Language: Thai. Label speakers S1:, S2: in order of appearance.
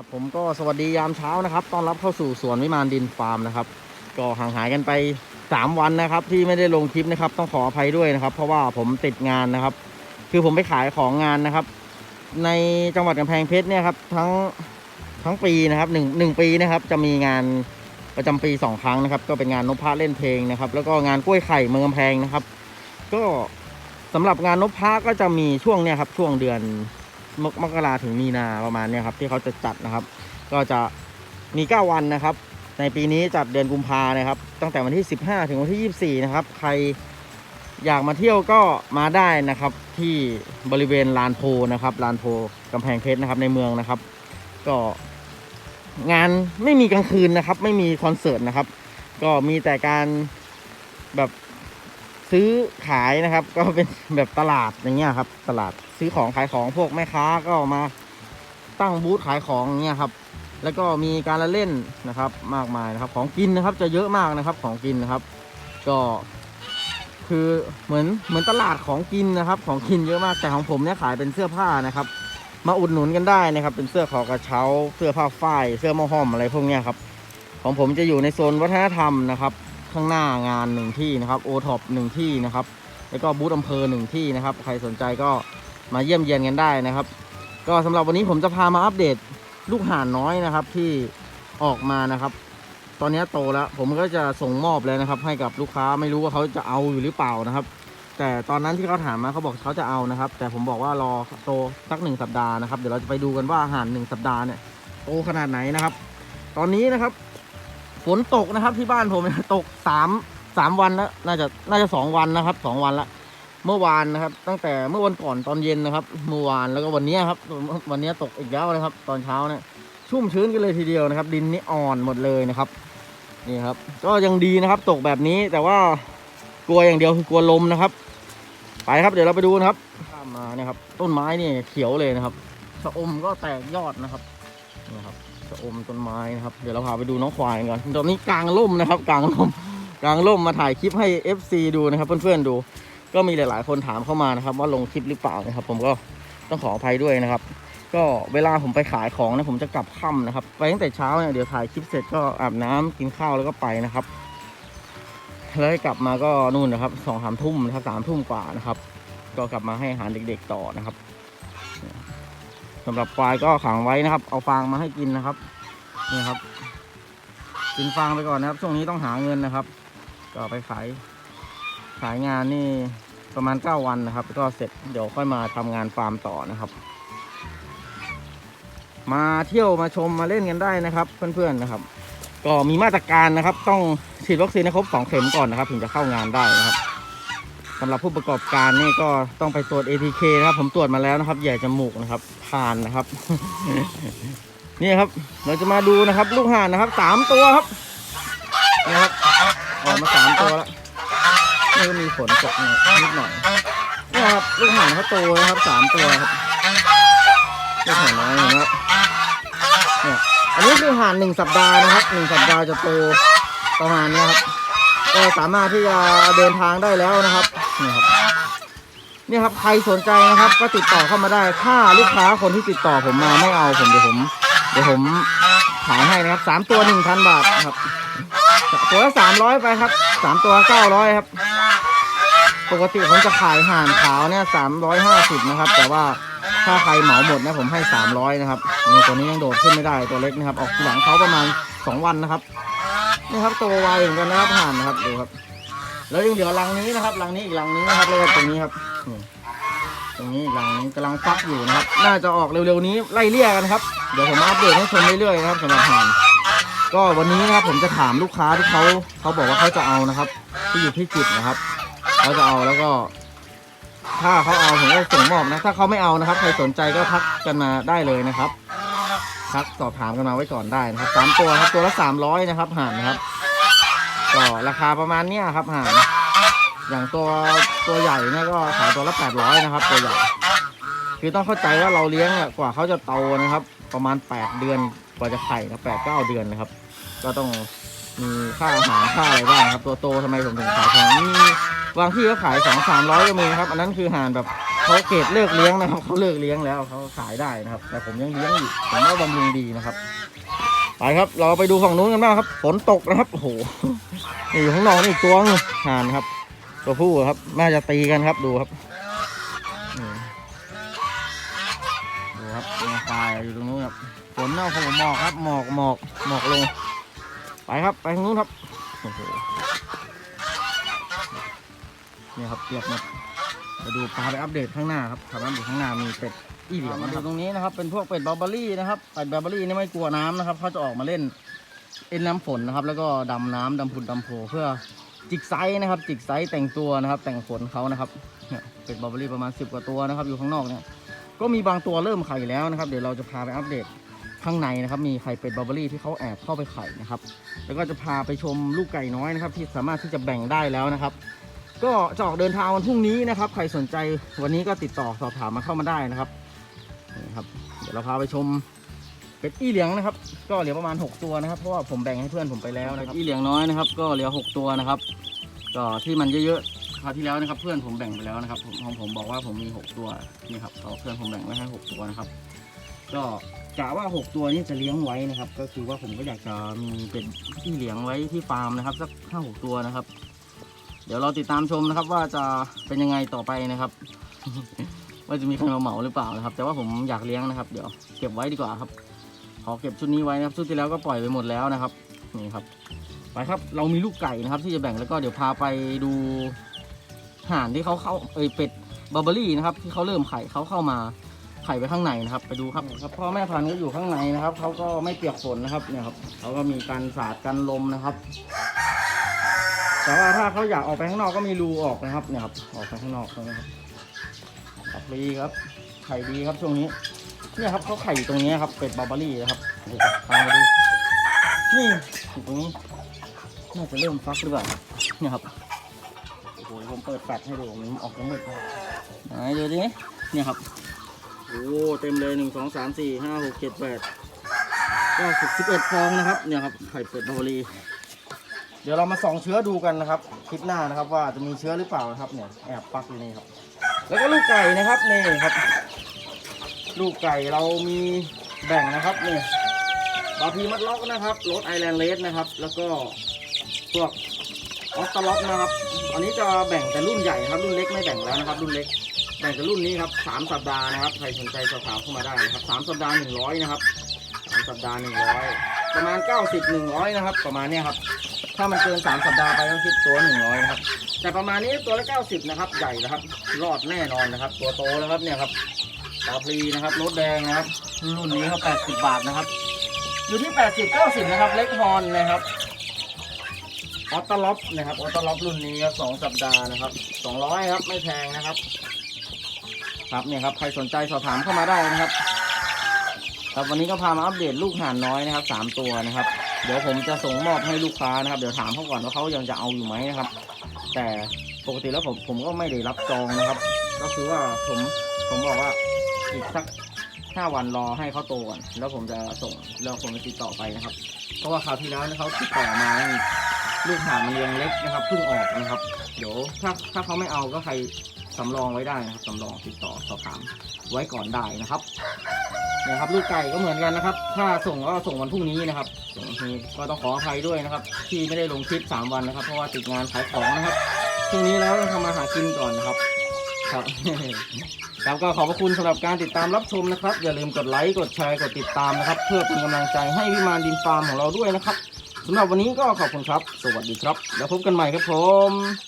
S1: ครับผมก็สวัสดียามเช้านะครับ ต้อนรับเข้าสู่สวนวิมานดินฟาร์มนะครับ ก็ห่างหายกันไป 3 วันนะครับ ที่ไม่ได้ลงคลิปนะครับ ต้องขออภัยด้วยนะครับ เพราะว่าผมติดงานนะครับ คือผมไปขายของงานนะครับ ในจังหวัดกำแพงเพชรเนี่ยครับทั้งทั้งปีนะครับหนึ่งหนึ่งปีนะครับ จะมีงานประจำปีสองครั้งนะครับ ก็เป็นงานนพพระเล่นเพลงนะครับ แล้วก็งานกล้วยไข่เมืองกำแพงนะครับ ก็สำหรับงานนพพระก็จะมีช่วงเนี่ยครับช่วงเดือน มกมกราถึงมีนาประมาณนี่ยครับที่เขาจะจัดนะครับ ก็จะมี 9 วันนะครับ ในปีนี้จัดเดือนกุมภานะครับ ตั้งแต่วันที่ 15 ถึงวันที่ 24 นะครับ ใครอยากมาเที่ยวก็มาได้นะครับที่บริเวณลานโพนะครับลานโพกำแพงเพชรนะครับในเมืองนะครับ ก็งานไม่มีกลางคืนนะครับ ไม่มีคอนเสิร์ตนะครับ ก็มีแต่การแบบ ซื้อขายนะครับ ก็เป็นแบบตลาดอย่างเงี้ยครับ ตลาดซื้อของขายของพวกแม่ค้าก็มาตั้งบูธขายของอย่างเงี้ยครับ แล้วก็มีการละเล่นนะครับ มากมายนะครับ ของกินนะครับจะเยอะมากนะครับของกินนะครับ ก็คือเหมือนเหมือนตลาดของกินนะครับ ของกินเยอะมากแต่ของผมเนี่ยขายเป็นเสื้อผ้านะครับ มาอุดหนุนกันได้นะครับ เป็นเสื้อคอกระเช้า เสื้อผ้าฝ้าย เสื้อมอห้อมอะไรพวกเนี้ยครับ ของผมจะอยู่ในโซนวัฒนธรรมนะครับ ข้างหน้างานหนึ่งที่นะครับโอท็อปหนึ่งที่นะครับ แล้วก็บูธอำเภอหนึ่งที่นะครับ ใครสนใจก็มาเยี่ยมเยียนกันได้นะครับ ก็สำหรับวันนี้ผมจะพามาอัปเดตลูกห่านน้อยนะครับที่ออกมานะครับ ตอนนี้โตแล้วผมก็จะส่งมอบเลยนะครับ ให้กับลูกค้าไม่รู้ว่าเขาจะเอาอยู่หรือเปล่านะครับ แต่ตอนนั้นที่เขาถามมาเขาบอกเขาจะเอานะครับ แต่ผมบอกว่ารอโตสักหนึ่งสัปดาห์นะครับเดี๋ยวเราจะไปดูกันว่าห่านหนึ่งสัปดาห์เนี่ยโตขนาดไหนนะครับ ตอนนี้นะครับ นตกนะครับที่บ้านผมตกสามสามวันแล้วน่าจะน่าจะสองวันนะครับสองวันละเมื่อวานนะครับ ตั้งแต่เมื่อวันก่อนตอนเย็นนะครับเมื่อวานแล้วก็วันนี้ครับ วันนี้ตกอีกแล้วนะครับ ตอนเช้าเนี่ยชุ่มชื้นกันเลยทีเดียวนะครับ ดินนี่อ่อนหมดเลยนะครับนี่ครับ ก็ยังดีนะครับ ตกแบบนี้แต่ว่ากลัวอย่างเดียวคือกลัวลมนะครับ ไปครับเดี๋ยวเราไปดูนะครับข้ามมาเนี่ยครับ ต้นไม้นี่เขียวเลยนะครับชะอมก็แตกยอดนะครับนี่ครับ อมต้นไม้นะครับ เดี๋ยวเราพาไปดูน้องควายกันก่อนตอนนี้กลางร่มนะครับกลางร่มกลางร่มมาถ่ายคลิปให้ FC ดูนะครับเพื่อนๆดู ก็มีหลายๆคนถามเข้ามานะครับ ว่าลงคลิปหรือเปล่านะครับ ผมก็ต้องขออภัยด้วยนะครับ ก็เวลาผมไปขายของนะผมจะกลับค่ำนะครับ ไปตั้งแต่เช้าเนี่ยเดี๋ยวถ่ายคลิปเสร็จก็อาบน้ำกินข้าวแล้วก็ไปนะครับแล้วกลับมาก็นู่นนะครับสองสามทุ่มนะครับสามทุ่มกว่านะครับ ก็กลับมาให้อาหารเด็ก ๆ ต่อนะครับ สำหรับควายก็ขังไว้นะครับ เอาฟางมาให้กินนะครับนี่ครับ กินฟางไปก่อนนะครับ ช่วงนี้ต้องหาเงินนะครับ ก็ไปขายขายงานนี่ประมาณ 9 วันนะครับ ก็เสร็จเดี๋ยวค่อยมาทำงานฟาร์มต่อนะครับ มาเที่ยวมาชมมาเล่นกันได้นะครับ เพื่อนๆนะครับ ก็มีมาตรการนะครับ ต้องฉีดวัคซีนให้ครบ2เข็มก่อนนะครับ ถึงจะเข้างานได้นะครับ สำหรับผู้ประกอบการนี่ก็ต้องไปตรวจ ATK นะครับ ผมตรวจมาแล้วนะครับแย่จมูกนะครับผ่านนะครับ นี่ครับ เราจะมาดูนะครับ ลูกห่านนะครับสามตัวครับนี่ครับออกมาสามตัวแล้วนี่ก็มีฝนตกนิดหน่อยนี่ครับลูกห่านเขาโตนะครับสามตัวครับลูกห่านน้อยนไหมครับเนี่ยอันนี้คือห่านหนึ่งสัปดาห์นะครับหนึ่งสัปดาห์จะโตประมาณเนี้ยครับก็สามารถที่จะเดินทางได้แล้วนะครับ นี่ครับเนี่ยครับใครสนใจนะครับ ก็ติดต่อเข้ามาได้ ถ้าลูกค้าคนที่ติดต่อผมมาไม่เอาผมเดี๋ยวผม เดี๋ยวผมขายให้นะครับสามตัวหนึ่งพันบาทครับ ตัวละสามร้อยไปครับสามตัวเก้าร้อยครับ ปกติผมจะขายห่านขาวเนี่ยสามร้อยห้าสิบนะครับ แต่ว่าถ้าใครเหมาหมดนะผมให้สามร้อยนะครับตัวนี้ยังโดดขึ้นไม่ได้ตัวเล็กนะครับ ออกหลังเขาประมาณสองวันนะครับนี่ครับตัวไวเหมือนกันนะครับห่านนะครับดูครับ แล้วยังเหลือรังนี้นะครับรังนี้อีกรังนี้นะครับแล้วก็ตรงนี้ครับตรงนี้รังนี้กำลังฟักอยู่นะครับ น่าจะออกเร็วๆนี้ไล่เลี่ยกันครับเดี๋ยวผมอัปเดตให้ชมเรื่อยๆนะครับสำหรับห่านก็วันนี้นะครับผมจะถามลูกค้าที่เขาเขาบอกว่าเขาจะเอานะครับ ที่อยู่ที่จิตนะครับเขาจะเอาแล้วก็ ถ้าเขาเอาผมก็ส่งมอบนะ ถ้าเขาไม่เอานะครับ ใครสนใจก็ทักกันมาได้เลยนะครับทักสอบถามกันมาไว้ก่อนได้นะครับสามตัวครับตัวละสามร้อยนะครับห่านนะครับ ก็ราคาประมาณเนี้ยครับห่านอย่างตัวตัวใหญ่เนี่ยก็ขายตัวละแปดร้อยนะครับ ตัวใหญ่คือต้องเข้าใจว่าเราเลี้ยงเนี่ยกว่าเขาจะโตนะครับ ประมาณแปดเดือนกว่าจะไข่นะแปดเก้าเดือนนะครับ ก็ต้องมีค่าอาหารค่าอะไรบ้างครับ ตัวโตทำไมผมถึงขายแพงมีบางที่ก็ขายสองสามร้อยก็มีครับ อันนั้นคือห่านแบบเขาเกรดเลิกเลี้ยงนะครับเขาเลิกเลี้ยงแล้วเขาขายได้นะครับ แต่ผมยังเลี้ยงอยู่ผมว่าบำรุงดีนะครับ ไปครับเราไปดูฝั่งนู้นกันบ้างครับ ฝนตกนะครับโอ้โหนี่อยู่ข้างนอกนี่ตัวนึงห่านครับ ตัวผู้ครับน่าจะตีกันครับดูครับดูครับมีควายอยู่ตรงนู้นครับฝนเน่าโอ้โหหมอกครับหมอกหมอกหมอกลง ไปครับไปทางนู้นครับโอ้โหนี่ครับเปียกหมด ไปดูพาไปอัปเดตข้างหน้าครับพาไปอัปเดตข้างหน้ามีเป็ดอีเหลียมมาดูตรงนี้นะครับ เป็นพวกเป็ดบาร์บารี่นะครับเป็ดบาร์บารี่นี่ไม่กลัวน้ำนะครับเขาจะออกมาเล่นเอ็นน้ำฝนนะครับ แล้วก็ดำน้ำดำผุดดำโผเพื่อจิกไซส์นะครับ จิกไซส์แต่งตัวนะครับ แต่งขนเขานะครับเนี่ยเป็ดบาร์บารี่ประมาณ 10 กว่าตัวนะครับ อยู่ข้างนอกเนี่ยก็มีบางตัวเริ่มไข่แล้วนะครับ เดี๋ยวเราจะพาไปอัปเดตข้างในนะครับ มีไข่เป็ดบาร์บารี่ที่เขาแอบเข้าไปไข่นะครับ แล้วก็จะพาไปชมลูกไก่น้อยนะครับ ที่สามารถที่จะแบ่งได้แล้วนะครับ ก็จะออกเดินทางวันพรุ่งนี้นะครับ ใครสนใจวันนี้ก็ติดต่อสอบถามมาเข้ามาได้นะครับนี่ครับ เดี๋ยวเราพาไปชมเป็ดอี้เหลียงนะครับ ก็เหลือประมาณ 6 ตัวนะครับ เพราะว่าผมแบ่งให้เพื่อนผมไปแล้วนะครับอี้เหลียงน้อยนะครับ ก็เหลือ 6 ตัวนะครับ ก็ที่มันเยอะๆคราวที่แล้วนะครับ เพื่อนผมแบ่งไปแล้วนะครับผมของผมบอกว่าผมมี 6 ตัวนี่ครับก็เพื่อนผมแบ่งไว้ให้ 6 ตัวนะครับ ก็กะว่า 6 ตัวนี้จะเลี้ยงไว้นะครับ ก็คือว่าผมก็อยากจะมีเป็นที่เลี้ยงไว้ที่ฟาร์มนะครับสักห้าหกตัวนะครับ เดี๋ยวเราติดตามชมนะครับ ว่าจะเป็นยังไงต่อไปนะครับ ว่าจะมีใครมาเหมาหรือเปล่านะครับ แต่ว่าผมอยากเลี้ยงนะครับ เดี๋ยวเก็บไว้ดีกว่าครับ ขอเก็บชุดนี้ไว้นะครับชุดที่แล้วก็ปล่อยไปหมดแล้วนะครับนี่ครับ ไปครับเรามีลูกไก่นะครับ ที่จะแบ่งแล้วก็เดี๋ยวพาไปดูห่านที่เขาเข้าเอยเป็ดบาร์เบอรี่นะครับ ที่เขาเริ่มไข่เขาเข้ามาไข่ไปข้างในนะครับ ไปดูครับครับพ่อแม่พันธุ์ก็อยู่ข้างในนะครับเขาก็ไม่เปียกฝนนะครับเนี่ยครับเขาก็มีการสาดกันลมนะครับ แต่ว่าถ้าเขาอยากออกไปข้างนอกก็มีรูออกนะครับเนี่ยครับออกไปข้างนอกนะครับครับดีครับ ไข่ดีครับช่วงนี้เนี่ยครับเขาไข่อยู่ตรงนี้ครับเป็ดบาร์บารี่นะครับเดี๋ยวพามาดูนี่อยู่ตรงนี้น่าจะเริ่มฟักหรือเปล่าเนี่ยครับโอ้โหผมเปิดแฟลชให้ดูมันออกมามืดนะครับไหนดูดิเนี่ยครับโอ้เต็มเลยหนึ่งสองสามสี่ห้าหกเจ็ดแปดเก้าสิบสิบเอ็ดฟองนะครับเนี่ยครับไข่เป็ดบาร์บารี่ เดี๋ยวเรามาส่องเชื้อดูกันนะครับคลิปหน้านะครับ ว่าจะมีเชื้อหรือเปล่านะครับเนี่ยแอบปักอยู่นี่ครับ แล้วก็ลูกไก่นะครับนี่ครับ ลูกไก่เรามีแบ่งนะครับนี่บาพีมัดล็อกนะครับรถไอแลนด์เลสนะครับ แล้วก็พวกออสตาล็อกนะครับ อันนี้จะแบ่งแต่รุ่นใหญ่นะครับ รุ่นเล็กไม่แบ่งแล้วนะครับ รุ่นเล็กแบ่งแต่รุ่นนี้ครับสามสัปดาห์นะครับใครสนใจสอบถามเข้ามาได้นะครับสามสัปดาห์หนึ่งร้อยนะครับสามสัปดาห์หนึ่งร้อยประมาณเก้าสิบหนึ่งร้อยนะครับ ประมาณเนี้ยครับ ถ้ามันเกิน 3 สัปดาห์ไปก็คิดตัว 100นะครับ แต่ประมาณนี้ตัวละ 90 นะครับ ใหญ่นะครับ รอดแน่นอนนะครับ ตัวโตแล้วครับเนี่ยครับตาพลีนะครับรถแดงนะครับ รุ่นนี้เขา80 บาทนะครับ อยู่ที่ 80 90 นะครับ เล็กฮอนนะครับออตล็อปนะครับออตล็อปรุ่นนี้ครับ2สัปดาห์นะครับ200ครับไม่แพงนะครับ ครับเนี่ยครับใครสนใจสอบถามเข้ามาได้นะครับ ครับวันนี้ก็พามาอัปเดตลูกห่านน้อยนะครับสามตัวนะครับ เดี๋ยวผมจะส่งมอบให้ลูกค้านะครับ เดี๋ยวถามเขาก่อนว่าเขายังจะเอาอยู่ไหมนะครับ แต่ปกติแล้วผมผมก็ไม่ได้รับจองนะครับ ก็คือว่าผมผมบอกว่าอีกสักห้าวันรอให้เขาโตก่อนแล้วผมจะส่งแล้วผมจะติดต่อไปนะครับ เพราะว่าคราวที่แล้วเนี่ยเขาติดต่อมาลูกห่านมันยังเล็กนะครับเพิ่งออกนะครับ เดี๋ยวถ้าถ้าเขาไม่เอาก็ใครสำรองไว้ได้นะครับสำรองติดต่อสอบถามไว้ก่อนได้นะครับ นี่ยครับลูกไก่ก็เหมือนกันนะครับ ถ้าส่งก็ส่งวันพรุ่งนี้นะครับส่งวันพรุ่งนี้ก็ต้องขออภัยด้วยนะครับ ที่ไม่ได้ลงคลิป 3 วันนะครับ เพราะว่าติดงานขายของนะครับช่วงนี้แล้วต้องทำมาหากินก่อนนะครับ ครับครับก็ขอบพระคุณสำหรับการติดตามรับชมนะครับ อย่าลืมกดไลค์กดแชร์กดติดตามนะครับ เพื่อเป็นกำลังใจให้วิมานดินฟาร์มของเราด้วยนะครับสำหรับวันนี้ก็ขอบคุณครับ สวัสดีครับ แล้วพบกันใหม่ครับผม